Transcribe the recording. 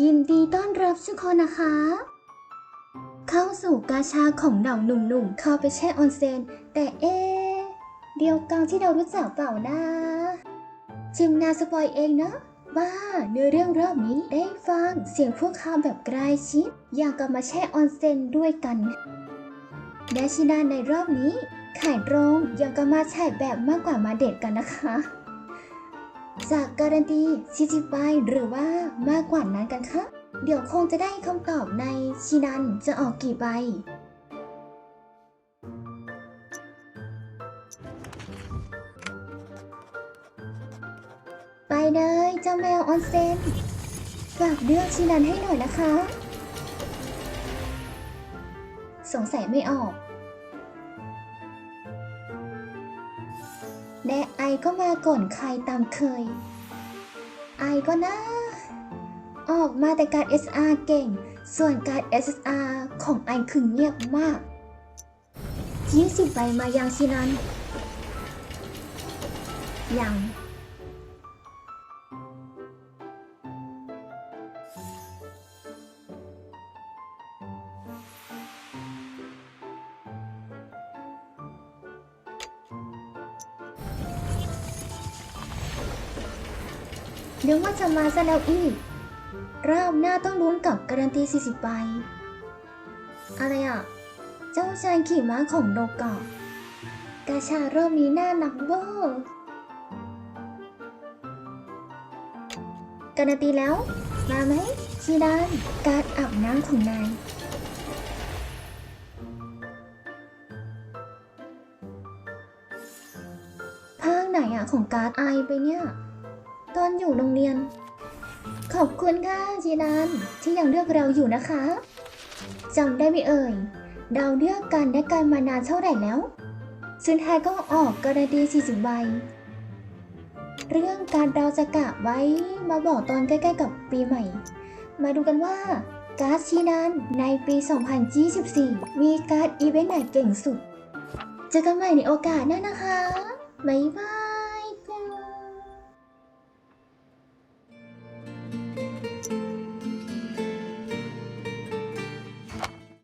ยินดีต้อนรับทุกคนนะคะ เข้าสู่กาชาของเหล่าหนุ่มๆ เข้าไปแช่ออนเซน แต่เอ๊เดียวกันที่เรารู้จักเปล่านะจิมนาสปอยเองนะว่าเนื้อเรื่องรอบนี้ได้ฟังเสียงพวกเขาแบบใกล้ชิด อยางกับมาแช่ออนเซนด้วยกันและชินาในรอบนี้ไขายตรงย่างกับมาแช่แบบมากกว่ามาเดทกันนะคะ จากการันตีชิจิไปหรือว่ามากกว่านั้นกันคะ เดี๋ยวคงจะได้คำตอบในชินันจะออกกี่ใบ ไปเลยเจ้าแมวออนเซนฝากเลือกชินันให้หน่อยนะคะ สงสัยไม่ออก และไอก็มาก่อนใครตามเคย ไอก็นะ ออกมาแต่การ SR เก่ง ส่วนการ SSR ของไอคือเงียบมาก20ใบมายังชินั้นยัง นึกว่าจะมาซะแล้วอีก รอบหน้าต้องลุ้นกับการันตี 40 ใบ อะไรอะ เจ้าชายขี่ม้าของโนกะกาชาเรอบนี้น่าหนักเวอร์การันตีแล้ว มาไหมชีดานการอาบน้ำของนายภาคไหนอะของการ์ดไอไปเนี่ย ตอนอยู่โรงเรียน ขอบคุณค่ะจีนันที่ยังเลือกเราอยู่นะคะจำได้ไหมเอ่ย เราเลือกกันได้กันมานานเท่าไหร่แล้วสุดท้ายก็ออกกรันตี40ใบ เรื่องการเราจะกะไว้มาบอกตอนใกล้ๆกับปีใหม่ มาดูกันว่า การ์ดชีนันในปี 2024 มีการ์ดอีเวนต์ไหนเก่งสุด เจอกันใหม่ในโอกาสหน้านะคะ บ๊ายบา